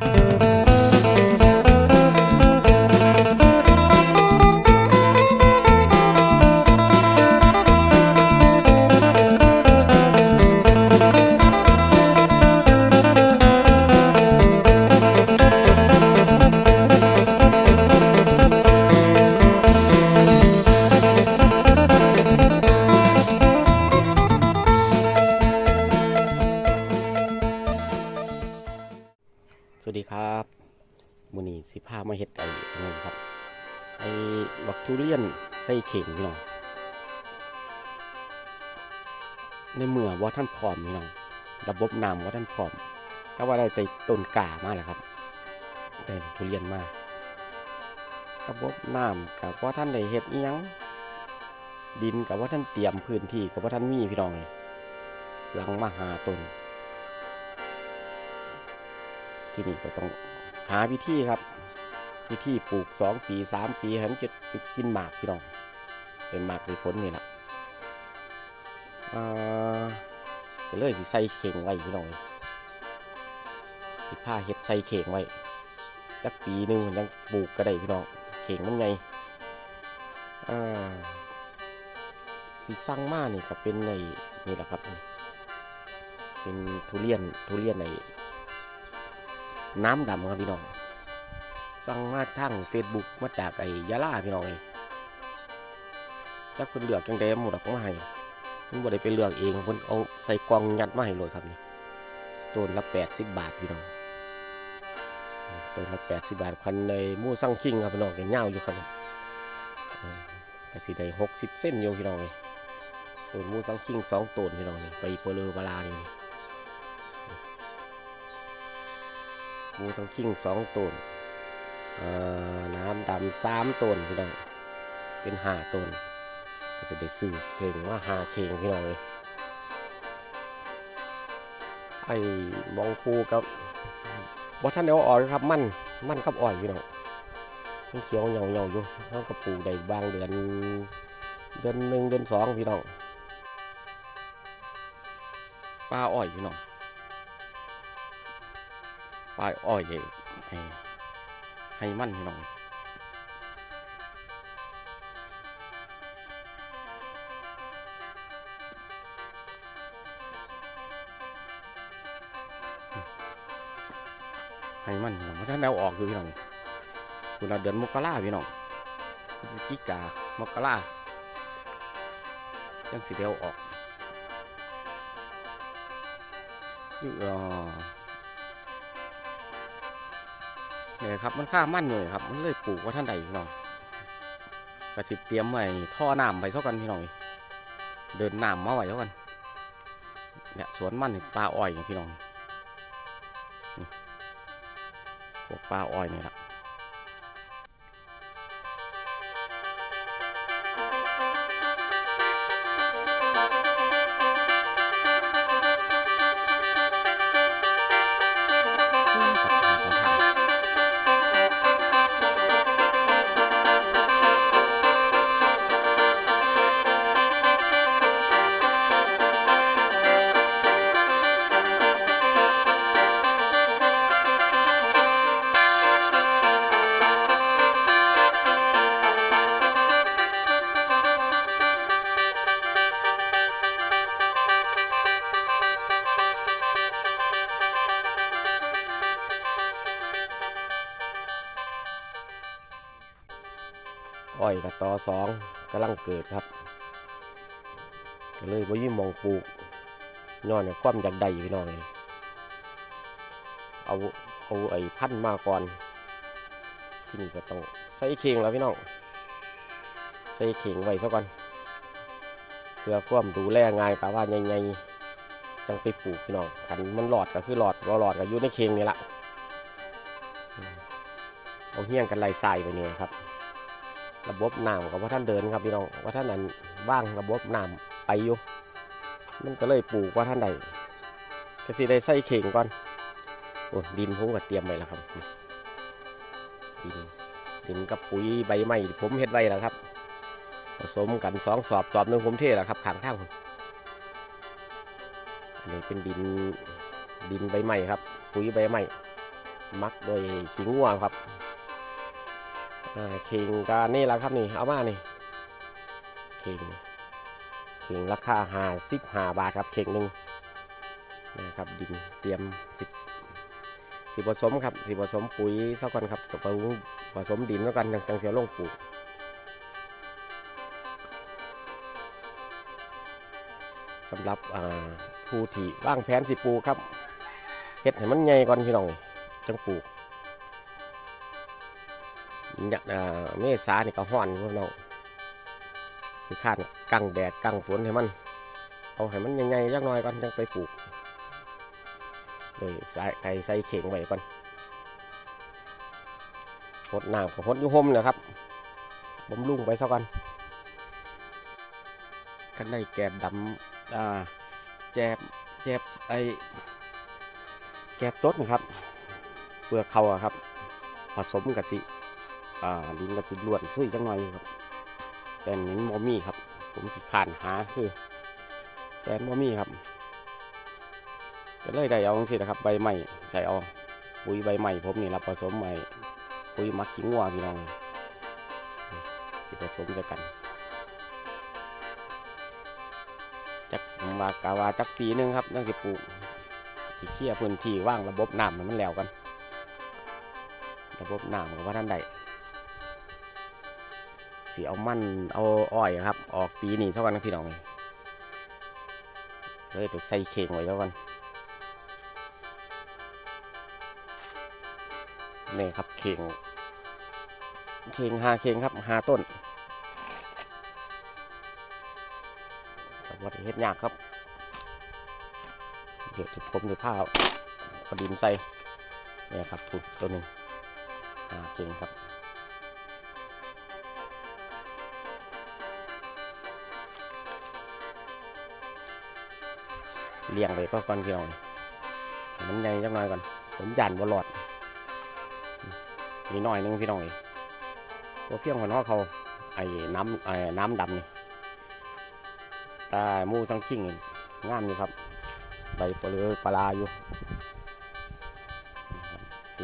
ส ว่าท่านพร้อมพี่น้อง ระบบน้ำว่าท่านพร้อมก็ว่าได้แต่ต้นกามาแหละครับได้ทุเรียนมาระบบน้ำกับว่าท่านได้เฮ็ดอิหยังดินกับว่าท่านเตรียมพื้นที่กับว่าท่านมีพี่น้องเลยสั่งมหาตนที่นี่ก็ต้องหาวิธีครับวิธีปลูกสองปีสามปีหันจะไปกินหมากพี่น้อง เป็นหมากในผลนี่แหละอ่า ก็เลยสิใส่เข่งไว้พี่น้องสิผ้าเห็ดใส่เข่งไว้จักปีหนึ่งมันยังปลูกก็ได้พี่น้องเข่งมันไงอ่าที่สร้างมานี่ก็เป็นในนี่แหละครับนี่เป็นทุเรียนทุเรียนในน้ำดำครับพี่น้องสั่งมาทางเฟซบุ๊กมาจากไอ้ยาลาพี่น้องเองจักเพิ่นเลือกจังไดหมดออกมาให้ เพิ่นบ่ได้ไปเลือกเองเพิ่นเอาใส่กล่องยัดมาให้เลยครับนี่ต้นละ80บาทพี่น้องต้นละ80บาทพันในมู่สั่งคิงครับพี่น้องก็ยาวอยู่ครับเออก็สิได้60เส้นอยู่พี่น้องเอ้ยต้นมู่สั่งคิงสองต้นพี่น้องนี่ไปเปลือปลานี่มูสังคิงสองต้นอ่อน้ำดำสามต้นพี่น้องเป็นห้าต้น จะได้ซื้อเข่งว่าหาเข่งพี่น้องเลยไอ้มองปูกับบ่ท่านเดียอ่อยครับมันมันกับอ่อยพี่น้องมันเขียวเหงาเหงาๆอยู่เท่ากับปูได้บางเดือนเดือนหนึ่งเดือนสองพี่น้องปลาอ่อยพี่น้องปลาอ้อยให้ให้ให้มันพี่น้อง ให้มันพี่น้องเพราะฉะนั้นเอาออกอยู่พี่น้องคุณเราเดือนมกราพี่น้องพฤศจิกามกรายังสิเดียวออกอยู่อ่อเนี่ยครับมันค่ามั่นเลยครับ มันเลยปลูกว่าท่านใดพี่น้องกระสิเตรียมไว้ท่อน้ำไปเท่ากันพี่น้องเดินน้ำมาไว้เท่ากันเนี่ยสวนมันนี่ปลาอ้อยพี่น้อง ปลาอ้อยนี่แหละ ตอสองกำลังเกิดครับก็เลยว่ายิ่งมองปลูกย้อนเนี่ยความอยากได้พี่น้องเลยเอาเอาไอ้พันธุ์มาก่อน ที่นี่ก็ต้องใส่เข่งแล้วพี่น้องใส่เข่งไว้ซะก่อนเพื่อความดูแลง่ายกะว่าใหญ่ๆจังไปปลูกพี่น้องขันมันหลอดก็คือหลอดบ่หลอดก็อยู่ในเข่งนี่ละเอาเฮี้ยงกันไล่ทรายไปเนี่ยครับ ระบบน้ำกับว่าท่านเดินครับพี่น้องว่าท่านนั้นว่างระบบน้ำไปอยู่มันก็เลยปลูกว่าท่านใดก็สิได้ใส่เข่งก่อนโอ้ดินผมก็เตรียมไว้แล้วครับดินดินกับปุ๋ยใบไม้ผมเฮ็ดไว้แล้วครับ ผสมกันสองสอบสอบหนึ่งผมเทแล้วครับขางข้างผมอันนี้เป็นดินดินใบไม้ครับ ปุ๋ยใบไม้มักโดยขิงงัวครับ อ่าขิงกานี่แหละครับนี่เอามานี่ขิงขิงราคาห้าสิบห้าบาทครับเข่งหนึ่งนะครับดินเตรียมสิสิผสมครับสิผสมปุ๋ยเท่ากันครับจะผสมดินเท่ากันจังเสียวลงปลูกสำหรับผู้ที่วางแผนสิปลูกครับเฮ็ดให้มันใหญ่ก่อนพี่น้องจังปลูก เนี่ยอ่าเมษานี่ก็ห้อนพี่น้องคือข้านกังแดดกังฝนให้มัน เอาให้มันใหญ่ๆจักน่อยก่อนจังไปปลูก โดยใส่ไก่ใส่เข่งไว้ก่อนหดน้ำกับหดยุหมนะครับบำรุงไปซะก่อนกันได้แกบดำอ่าแจบแจบไอแกบสดนะครับ เปลือกเขาครับ ผสมกับสิ อ่าดินกับสิล้วนซุยจังหน่อยครับ แต่เนี้มอมี่ครับ ผมสิขานหาคือแกนบ่มีครับก็เลยได้เอาสินะครับ ใบใหม่ใส่เอาปุ๋ยใบใหม่ผมนี่รับผสมใหม่ปุ๋ยมักขิงวัวพี่น้องที่ผสมด้วยกันจักมากาวาจักปีหนึงครับนั่งสิปลูกที่เคลียร์พื้นที่ว่างระบบน้ำมันแล้วกัน ระบบน้ำกับว่าท่านใด สีเอามันเอาอ้อยครับ ออกปีนี้เท่ากันนะพี่น้องเลยไปใส่เข่งไว้แล้วกันนี่ครับเข่งเข่งหาเข่งครับหาต้นวัดเฮ็ดยากครับ เดี๋ยวจะผมจะผ้าเอาดินใส่เนี่ยครับถูกตัวหนึ่งหาเข่งครับ เลี้ยงไปก็ก่อนพี่น้องมันใหญ่จักหน่อยก่อนผมยันบ่หลอดมีน้อยนึงพี่น้องนี่ตัวเพียงของน้อเขาไอ้น้ำไอ้น้ำดำนี่ตามูสังชิงงามอยู่ครับ ใบปลือปลาอยู่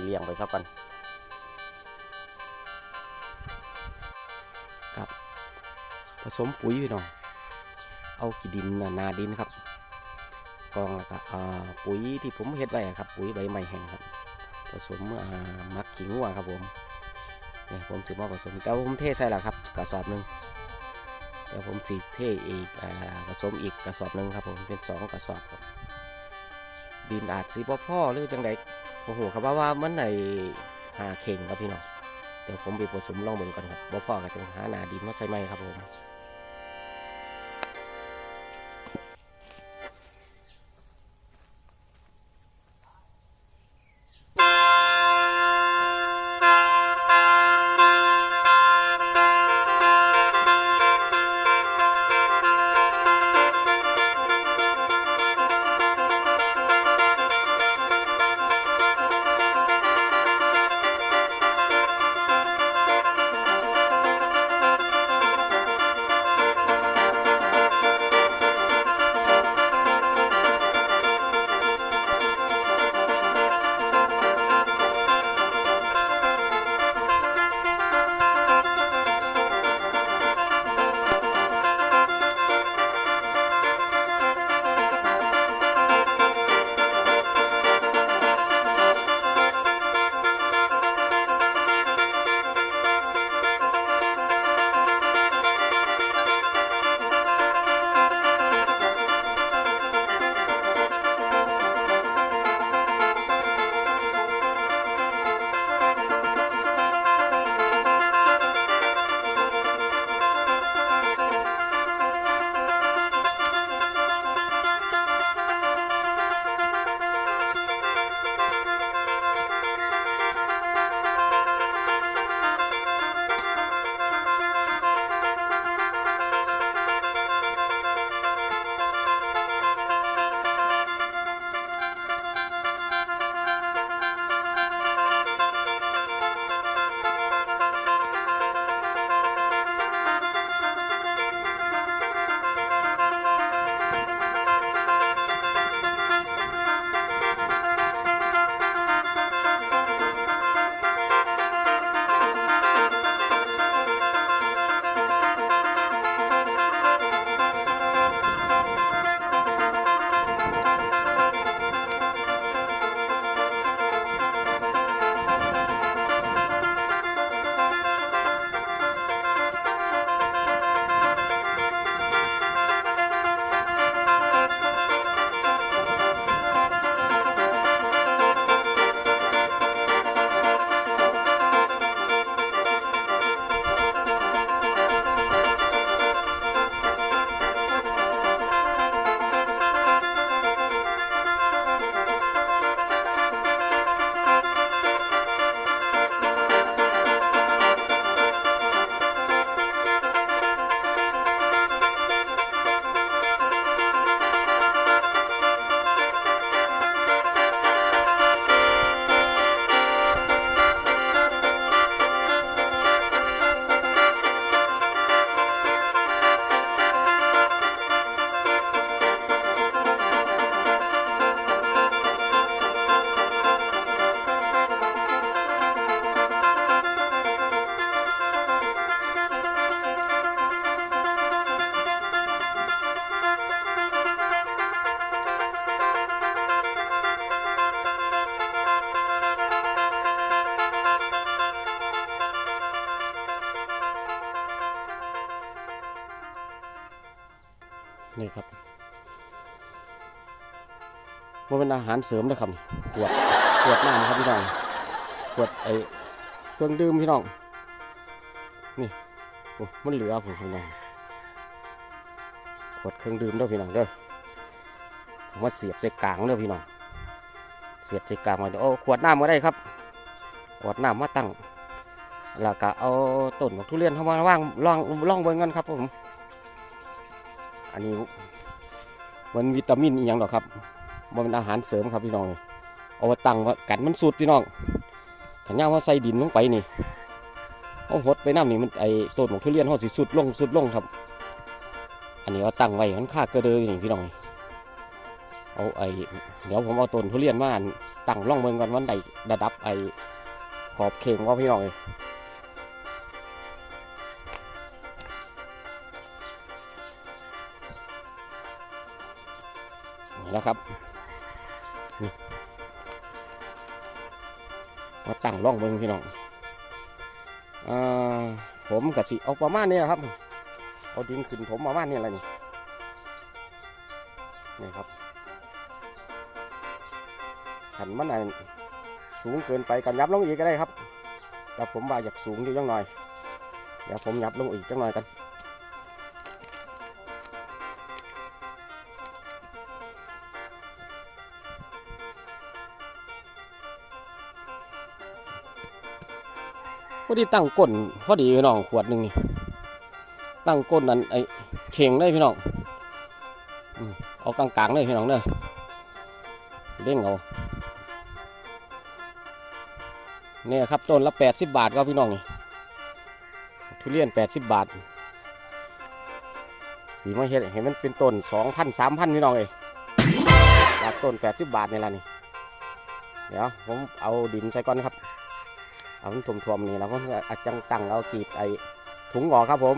เลี้ยงไปสักก่อนครับ ผสมปุ๋ยพี่น้อง เอาขี้ดินนาดินครับ กองแล้วก็ปุ๋ยที่ผมเฮ็ดไว้ครับ ปุ๋ยใบไม้แห้งครับ ผสมมักขิงวัวครับผมเนี่ยผมถือว่าผสมแต่ว่าผมเทใส่และครับกระสอบหนึ่งเดี๋ยวผมสีเทอีกผสมอีกกระสอบหนึ่งครับผมเป็นสองกระสอบครับดินอาจสีพ่อพ่อหรือจังใดโอ้โหครับว่าว่ามันในหาเข่งครับพี่น้องเดี๋ยวผมไปผสมลองเบิ่งก่อนครับบ่พ่อก็จะหาหนาดินมาใส่ไหมครับผม เป็นอาหารเสริมนะครับขวดขวดน้ำครับพี่น้องขวดไอเครื่องดื่มพี่น้องนี่โอ้มันเหลือผมพี่น้องขวดเครื่องดื่มเด้อพี่น้องเด้อผมว่าเสียบใส่กลางเด้อพี่น้องเสียบใส่กลางมาเดี๋ยวเอขวดน้ำมาได้ครับ ขวดน้ำมาตั้งแล้วก็เอาต้นทุเรียนเข้ามาว่างล่องล่องเบิ้งกันครับผม อันนี้มันวิตามินอีหยังหรอครับ มันเป็นอาหารเสริมครับพี่น้องเอาไว้ตั้งว่ากันมันสุดพี่น้องขันย่างว่าใส่ดินลงไปนี่เอาหดไปน้ำนี่มันไอต้นของทุเรียนเขาสิสุดลงสุดลงครับ อันนี้เอาตั้งไว้มันค่ากระเดยนี่พี่น้องเอาไอเดี๋ยวผมเอาต้นทุเรียนมาตั้งร่องเมืองกันวันใดระดับไอขอบเข่งว่าพี่น้องเลยนะครับ มาตั้งร่องเบิ้งพี่น้องอาผมกับสิเอาประมาณนี้ครับ เอาดินขึ้นผมประมาณนี้อะไรนี่นี่ครับขันมันอันสูงเกินไปกันยับลงอีกก็ได้ครับแต่ผมว่าอยากสูงอยู่จังหน่อยเดี๋ยวผมยับลงอีกจังหน่อยกัน พอดีตั้งก้นพอดีพี่น้องขวดหนึ่งนี่ตั้งก้นนั้นไอ้เข่งเลยพี่น้องเอากลางๆเลยพี่น้องเด้อเด้งเอาเนี่ยครับต้นละแปดสิบบาทครับพี่น้องนี่ทุเรียนแปดสิบบาทสีมาเห็นเห็นมันเป็นต้นสองพันสามพันพี่น้องเอ้ยจากต้นแปดสิบบาทนี่ละนี่เดี๋ยวผมเอาดินใส่ก่อนครับ เอามันถ่วมๆนี่เราก็อาจจังตั้งเอากีบไอ้ถุงงอกครับผม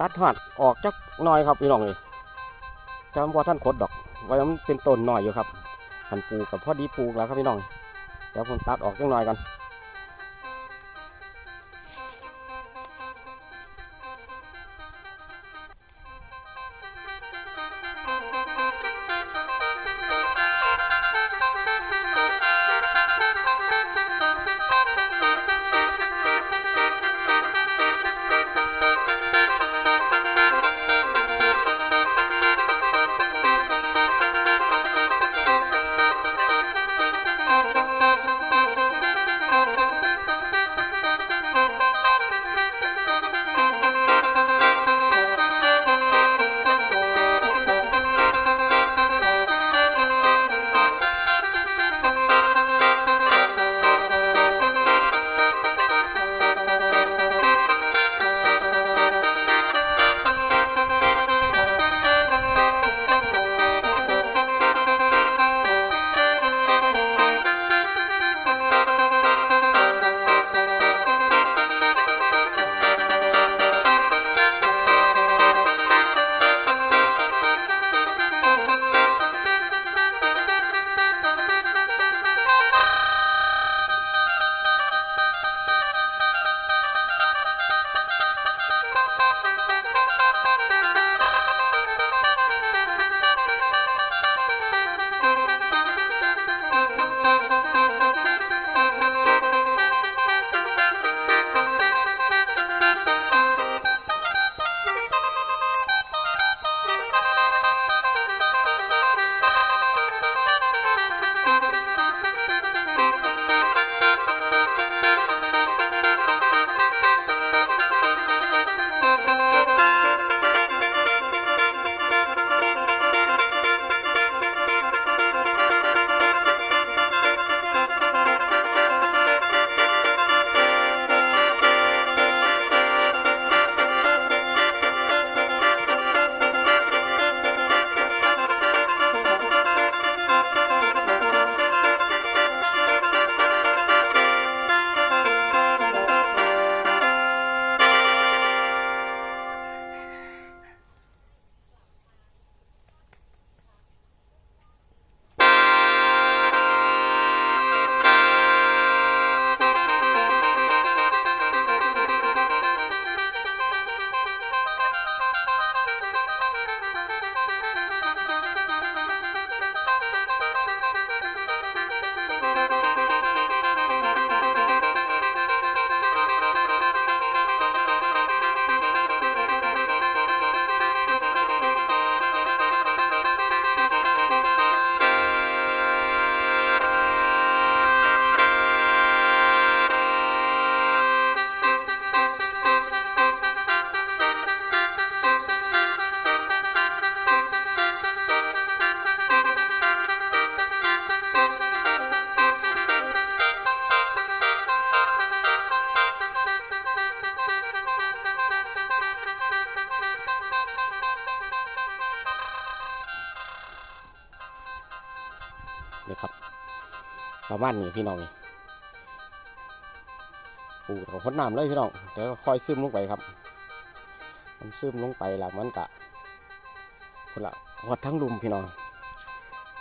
ตัดหอดออกจักน้อยครับพี่น้องเลยจำว่าท่านคดดอกไว้มันเป็นต้นหน่อยอยู่ครับขันปลูกกับพอดีปลูกแล้วครับพี่น้องเดี๋ยวผมตัดออกจักน้อยกัน ประมาณนี้พี่น้องนี่ปูขดน้ำเลยพี่น้องเดี๋ยวค่อยซึมลงไปครับ มันซึมลงไปแล้วมันกะคนละหดทั้งลุมพี่น้อง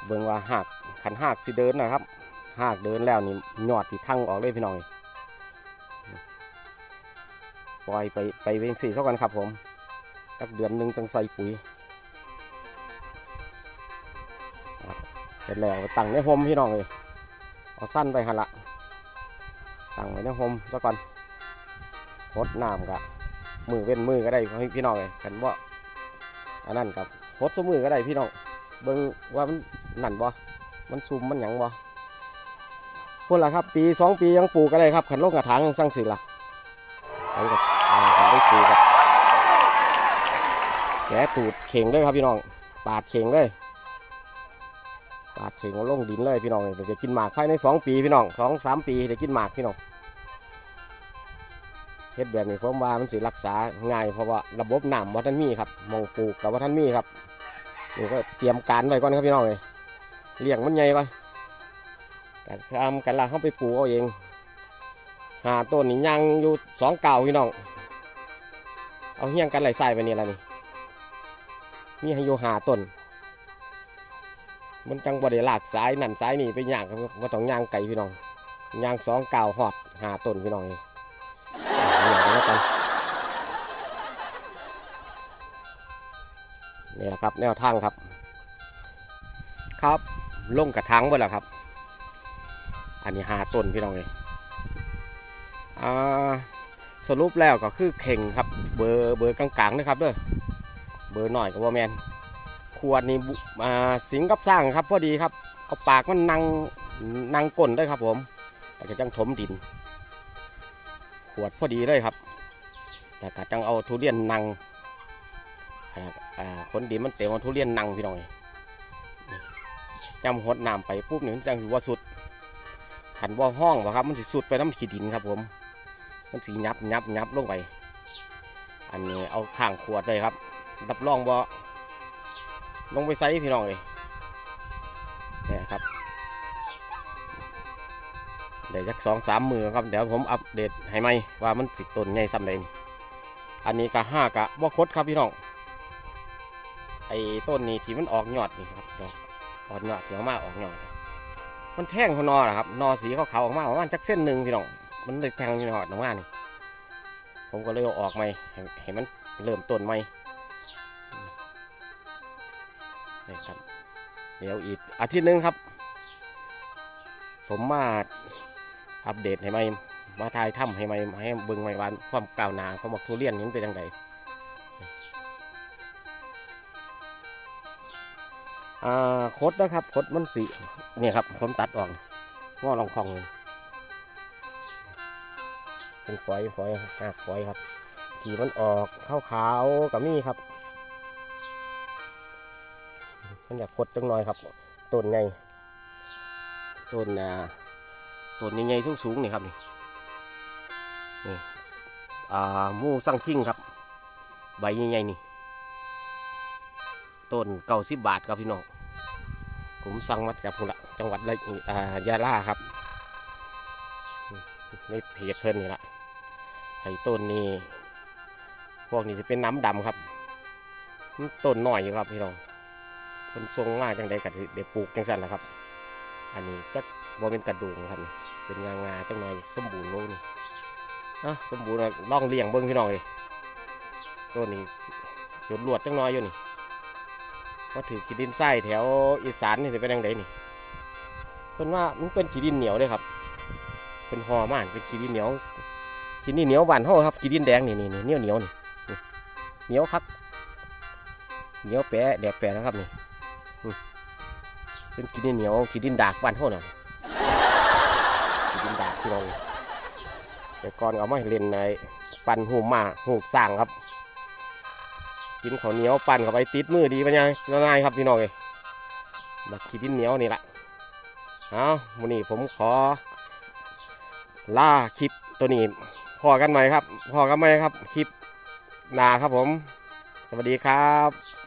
เบิ่งว่าหากขันหากสิเดินนะครับหากเดินแล้วนี่หยอดที่ทั้งออกเลยพี่น้องปล่อยไปไปเวงสี่เท่ากันครับผมสักเดือนหนึ่งจังใส่ปุ๋ยเสร็จแล้วตั้งในโฮมพี่น้องเลย เอาสั้นไปหันละตั้งไว้ในโฮมซะก่อนพดน้ำกะมือเว้นมือก็ได้พี่น้องเลยกันว่าอันนั้นกับพดสมือก็ได้พี่น้องเบิ่งว่ามันนั่นบ่มันซุมมันหยังบ่พุ่นละครับ ปีสองปียังปลูกก็ได้ครับขันโลกกระถางยังสร้างสิละไปกับอ่าขันได้ปลูกกับแกตูดเข่งเลยครับพี่น้องปาดเข่งเลย ถึงลงดินเลยพี่น้องเดี๋ยวจะกินหมากภายในสองปีพี่น้องสองสามปีเดี๋ยวกินหมากพี่น้องเฮ็ดแบบนี้ผมว่ามันสิรักษาง่ายเพราะว่าระบบน้ำวัฒนมีครับมองปลูกกับวัฒนมีครับนี่ก็เตรียมการไว้ก่อนครับพี่น้องเลยเลี้ยงมันใหญ่ก่อนการทำกันละเข้าไปปลูกเอาเองหาต้นนี่ยังอยู่สองเก่าพี่น้อง เอาเฮี้ยงกันไหลทรายไปนี่ละนี่มีให้อยู่หาต้น มันจังบ่ได้ลากสายนั่นสายนี่ไปย่างครับว่าต้องย่างไก่พี่น้องย่างสองเก่าวหอดหาต้นพี่น้องนี่เองนี้แล้วกันนี่แหละครับแนวทางครับ ครับลงกระถางไว้แล้วครับ อันนี้หาต้นพี่น้องเลยอ่าสรุปแล้วก็คือเข่งครับ เบอร์เบอร์กลางๆนะครับเด้อเบอร์หน่อยกับว่าแมน ขวดนี่อ่าสิงกับสร้างครับ พอดีครับเอาปากมันนังนังก้นด้ครับ ผมแต่ก็จังถมดิน ขวดพอดีเลยครับแต่ก็จังเอาทุเรียนนังอ่าอ่าคนดินมันเต็มทุเรียนนังพี่น้องยยำหดน้ำไปปุ๊บนี่มันจังว่าสุดขันว่าห้องวะครับ มันสิสุดไปน้ำขีดินครับ ผม มันสียับยับยับลงไป อันนี้เอาข้างขวดเลยครับรับรองว่า ลงไปใส่พี่น้องเลยเนี่ยครับเดี๋ยวจักสองสามมือครับเดี๋ยวผมอัปเดตให้ไหมว่ามันสิต้นใหญ่ซ้ำใดนี่อันนี้ก็ห้ากะบ่คดครับพี่น้องไอ้ต้นนี้ที่มันออกยอดนี่ครับออกยอดเสียงมากออกยอดมันแท่งเขานอแหละครับนอสีขาวๆออกมาประมาณจักเส้นหนึ่งพี่น้องมันเลยแทงนี่นออกมานี่ผมก็เลยเอาออกไหมให้ให้มันเริ่มต้นไหม นี่ครับ เดี๋ยวอีกอาทิตย์หนึงครับ ผมมาอัปเดตให้ไหมมาทายถ้ำให้ไหมให้เบิ่งไหมว่าความก้าวหน้าของบักทุเรียนนี้เป็นยังไงอ่าคดนะครับคดมันสีเนี่ยครับผมตัดออกงอลองคองเป็นฝอยฝอยหักฝอยครับขีมันออกขาวขาวๆกับนี่ครับ มันอยากคดจังหน่อยครับต้นไงต้นอ่าต้นใหญ่ๆสูงๆนี่ครับนี่นี่อ่ามูสั่งคิงครับ ใบใหญ่ๆนี่ต้นเก้าสิบบาทครับพี่น้องผมสั่งมาจากพุ่นละจังหวัดเลยอ่ายาลาครับในเพจเพิ่นนี่ละไอ้ต้นนี้พวกนี้จะเป็นน้ำดำครับต้นหน่อยอยู่ครับพี่น้อง คนทรงง่ายจังใดกัเดี๋ยวปลูกจังสันละครับ อันนี้จะบ่เป็นกระดูกครับนี่เป็นงางาจังหน่อยสมบูรณ์โลนี่อะสมบูรณ์ล่องเลี้ยงเบิ้งพี่น้องเลยต้นนี้จุดลวดจังหน่อยอยู่นี่มาถือขีดินไส้แถวอีสานนี่จะเป็นยังไงนี่เพิ่นว่ามันเป็นขีดินเหนียวเลยครับ เป็นหอมานเป็นขีดินเหนียวขีดินเหนียวหวานเท่าครับขีดินแดงนี่นี่นี่เหนียวเหนียวนี่นี่เหนียวครับเหนียวแปะแดกแปะนะครับนี่ เป็นขีดินเหนียวขีดินดากหวานเท่าน่ะขีดินดากที่เราแต่ก่อนเอามาเล่นในปั่นหูหมาหูสร้างครับ กินข้าวเหนียวปั่นเข้าไปติดมือดีปะเนี่ยง่ายครับพี่น้องเอ้ยบักขีดินเหนียวนี่แหละเอาวันนี้ผมขอ ล่าคลิปตัวนี้พอกันไหมครับพอกันไหมครับ คลิปนาครับผม สวัสดีครับ